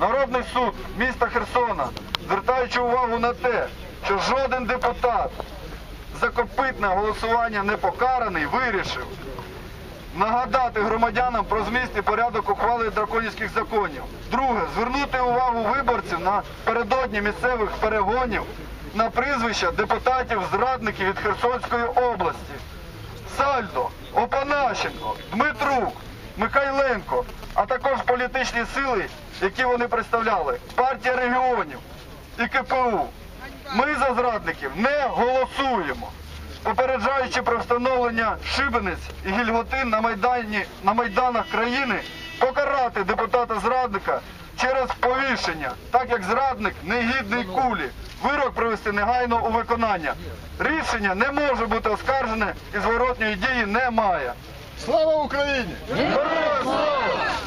Народний суд міста Херсона, звертаючи увагу на те, що жоден депутат за копитне голосування не покараний, вирішив нагадати громадянам про зміст і порядок ухвали драконівських законів. Друге, звернути увагу виборців на передодні місцевих перегонів на прізвища депутатів-зрадників від Херсонської області. Сальдо, Опанащенко, Дмитрук, Михайленко, а також політичні сили, які вони представляли, партія регіонів і КПУ. Ми за зрадників не голосуємо. Попереджаючи про встановлення шибениць і гільготин на майдані на майданах країни, покарати депутата зрадника через повішення, так як зрадник негідний кулі. Вирок привести негайно у виконання. Рішення не може бути оскаржене і зворотньої дії немає. Слава Україні! Героям слава!